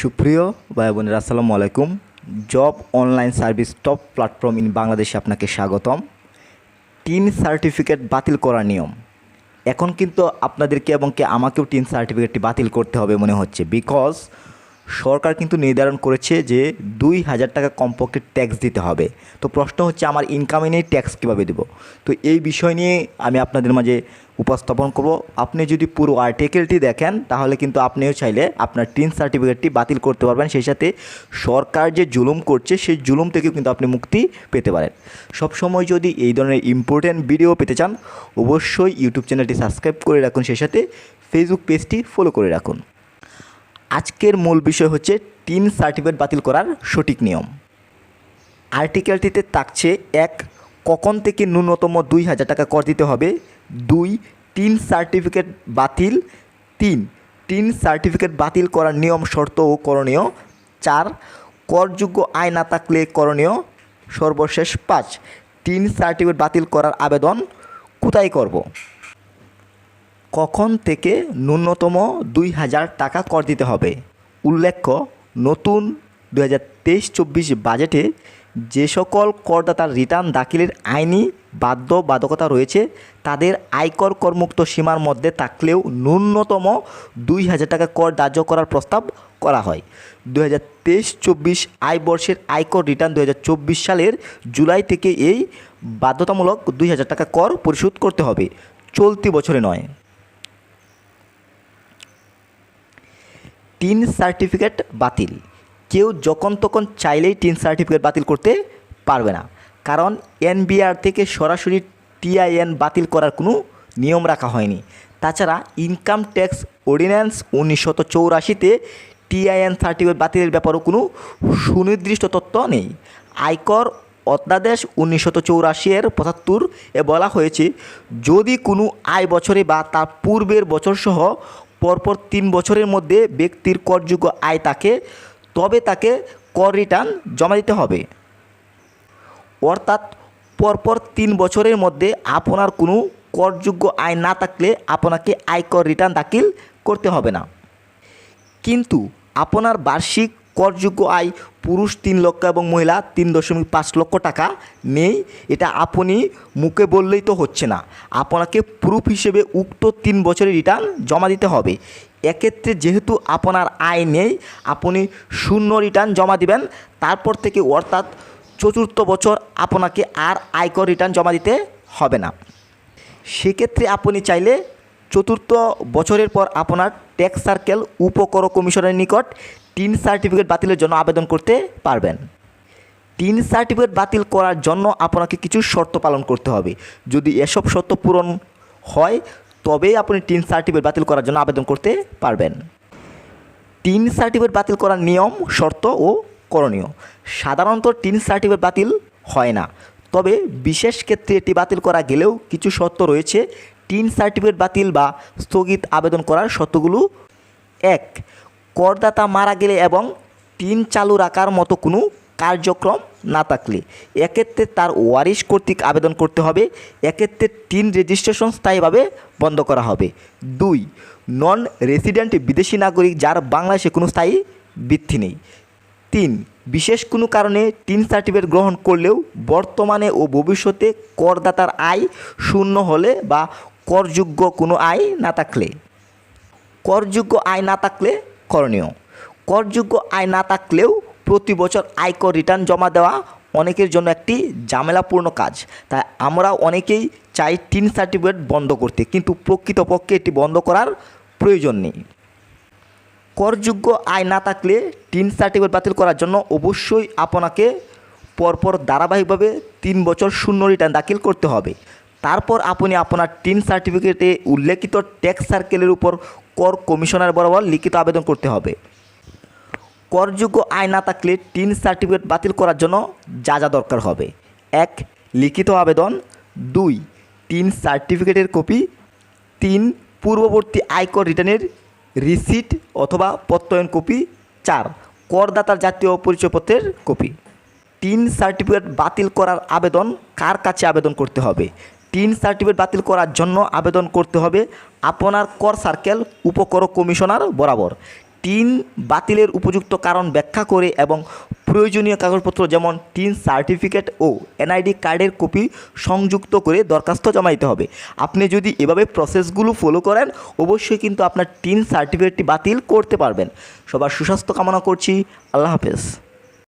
সুপ্রিয় ভাই বোনেরা, আসসালামু আলাইকুম। Job online service top platform in বাংলাদেশে আপনাকে স্বাগতম। টিন সার্টিফিকেট বাতিল করার নিয়ম। এখন কিন্তু আপনাদেরকে এবং কে আমাকেও টিন সার্টিফিকেটটি বাতিল করতে হবে মনে হচ্ছে। বিকজ সরকার কিন্তু নির্ধারণ করেছে যে দুই হাজার টাকা কমপক্ষে ট্যাক্স দিতে হবে। তো প্রশ্ন হচ্ছে, আমার ইনকামে নিয়ে ট্যাক্স কীভাবে দেবো? তো এই বিষয় নিয়ে আমি আপনাদের মাঝে উপস্থাপন করব। আপনি যদি পুরো আর্টিকেলটি দেখেন, তাহলে কিন্তু আপনিও চাইলে আপনার টিন সার্টিফিকেটটি বাতিল করতে পারবেন। সেই সাথে সরকার যে জুলুম করছে, সেই জুলুম থেকেও কিন্তু আপনি মুক্তি পেতে পারেন। সবসময় যদি এই ধরনের ইম্পর্ট্যান্ট ভিডিও পেতে চান, অবশ্যই ইউটিউব চ্যানেলটি সাবস্ক্রাইব করে রাখুন। সেই সাথে ফেসবুক পেজটি ফলো করে রাখুন। আজকের মূল বিষয় হচ্ছে টিন সার্টিফিকেট বাতিল করার সঠিক নিয়ম। আর্টিকেলটিতে থাকছে এক, কখন থেকে ন্যূনতম দুই হাজার টাকা কর দিতে হবে? দুই, টিন সার্টিফিকেট বাতিল। তিন, টিন সার্টিফিকেট বাতিল করার নিয়ম শর্ত ও করণীয়। চার, করযোগ্য আয় না থাকলে করণীয়। সর্বশেষ পাঁচ, টিন সার্টিফিকেট বাতিল করার আবেদন কোথায় করব? কখন থেকে ন্যূনতম দুই হাজার টাকা কর দিতে হবে? উল্লেখ্য, নতুন দু হাজার তেইশ চব্বিশ বাজেটে যে সকল করদাতার রিটার্ন দাখিলের আইনি বাধ্যবাধকতা রয়েছে, তাদের আয়কর করমুক্ত সীমার মধ্যে থাকলেও ন্যূনতম দুই হাজার টাকা কর ধার্য করার প্রস্তাব করা হয়। দু হাজার তেইশ চব্বিশ আয় বর্ষের আয়কর রিটার্ন দু হাজার চব্বিশ সালের জুলাই থেকে এই বাধ্যতামূলক দুই হাজার টাকা কর পরিশোধ করতে হবে। চলতি বছরে নয়। টিন সার্টিফিকেট বাতিল। কেউ যখন তখন চাইলেই টিন সার্টিফিকেট বাতিল করতে পারবে না। কারণ এনবিআর থেকে সরাসরি টিআইএন বাতিল করার কোনো নিয়ম রাখা হয়নি। তাছাড়া ইনকাম ট্যাক্স অর্ডিন্যান্স উনিশশো চৌরাশিতে টিআইএন সার্টিফিকেট বাতিলের ব্যাপারেও কোনো সুনির্দিষ্ট তথ্য নেই। আয়কর অধ্যাদেশ উনিশশো চৌরাশি এর পঁচাত্তর এ বলা হয়েছে, যদি কোনো আয় বছরে বা তার পূর্বের বছরসহ পরপর তিন বছরের মধ্যে ব্যক্তির করযোগ্য আয় তাকে, তবে তাকে কর রিটার্ন জমা দিতে হবে। অর্থাৎ পরপর তিন বছরের মধ্যে আপনার কোনো করযোগ্য আয় না থাকলে আপনাকে আয়কর রিটার্ন দাখিল করতে হবে না। কিন্তু আপনার বার্ষিক করযোগ্য আয় পুরুষ তিন লক্ষ এবং মহিলা তিন দশমিক পাঁচ লক্ষ টাকা নেই। এটা আপনি মুখে বললেই তো হচ্ছে না। আপনাকে প্রুফ হিসেবে উক্ত তিন বছরের রিটার্ন জমা দিতে হবে। এক্ষেত্রে যেহেতু আপনার আয় নেই, আপনি শূন্য রিটার্ন জমা দিবেন। তারপর থেকে অর্থাৎ চতুর্থ বছর আপনাকে আর আয়কর রিটার্ন জমা দিতে হবে না। সেক্ষেত্রে আপনি চাইলে চতুর্থ বছরের পর আপনার ট্যাক্স সার্কেল উপকর কমিশনের নিকট টিন সার্টিফিকেট বাতিলের জন্য আবেদন করতে পারবেন। টিন সার্টিফিকেট বাতিল করার জন্য আপনাকে কিছু শর্ত পালন করতে হবে। যদি এসব শর্ত পূরণ হয়, তবেই আপনি টিন সার্টিফিকেট বাতিল করার জন্য আবেদন করতে পারবেন। টিন সার্টিফিকেট বাতিল করার নিয়ম, শর্ত ও করণীয়। সাধারণত টিন সার্টিফিকেট বাতিল হয় না। তবে বিশেষ ক্ষেত্রে এটি বাতিল করা গেলেও কিছু শর্ত রয়েছে। টিন সার্টিফিকেট বাতিল বা স্থগিত আবেদন করার শর্তগুলো এক। করদাতা মারা গেলে এবং টিন চালু রাখার মতো কোনো কার্যক্রম না থাকলে, এক্ষেত্রে তার ওয়ারিশ কর্তৃক আবেদন করতে হবে। এক্ষেত্রে টিন রেজিস্ট্রেশন স্থায়ীভাবে বন্ধ করা হবে। দুই নন রেসিডেন্ট বিদেশি নাগরিক যার বাংলাদেশে কোনো স্থায়ী বৃত্তি নেই। তিন, বিশেষ কোনো কারণে টিন সার্টিফিকেট গ্রহণ করলেও বর্তমানে ও ভবিষ্যতে করদাতার আয় শূন্য হলে বা করযোগ্য কোনো আয় না থাকলে। করযোগ্য আয় না থাকলে করণীয়। করযোগ্য আয় না থাকলেও প্রতি বছর আয়কর রিটার্ন জমা দেওয়া অনেকের জন্য একটি ঝামেলাপূর্ণ কাজ। তাই আমরা অনেকেই চাই টিন সার্টিফিকেট বন্ধ করতে, কিন্তু প্রকৃতপক্ষে এটি বন্ধ করার প্রয়োজন নেই। করযোগ্য আয় না থাকলে টিন সার্টিফিকেট বাতিল করার জন্য অবশ্যই আপনাকে পরপর ধারাবাহিকভাবে তিন বছর শূন্য রিটার্ন দাখিল করতে হবে। তারপর আপনি আপনার টিন সার্টিফিকেটে উল্লেখিত ট্যাক্স সার্কেলের উপর কর কমিশনার বরাবর লিখিত আবেদন করতে হবে। করযোগ্য আয় না থাকলে টিন সার্টিফিকেট বাতিল করার জন্য যা যা দরকার হবে। এক, লিখিত আবেদন। দুই, তিন সার্টিফিকেটের কপি। তিন, পূর্ববর্তী আয়কর রিটার্নের রিসিট অথবা প্রত্যয়ন কপি। চার, করদাতার জাতীয় পরিচয়পত্রের কপি। টিন সার্টিফিকেট বাতিল করার আবেদন কার কাছে আবেদন করতে হবে? টিন সার্টিফিকেট বাতিল করার জন্য আবেদন করতে হবে আপনার কর সার্কেল, উপকর কমিশনার বরাবর। টিন বাতিলের উপযুক্ত কারণ ব্যাখ্যা করে এবং প্রয়োজনীয় কাগজপত্র যেমন টিন সার্টিফিকেট ও এনআইডি কার্ডের কপি সংযুক্ত করে দরখাস্ত জমা দিতে হবে। আপনি যদি এভাবে প্রসেসগুলো ফলো করেন, অবশ্যই কিন্তু আপনার টিন সার্টিফিকেটটি বাতিল করতে পারবেন। সবার সুস্বাস্থ্য কামনা করছি। আল্লাহ হাফেজ।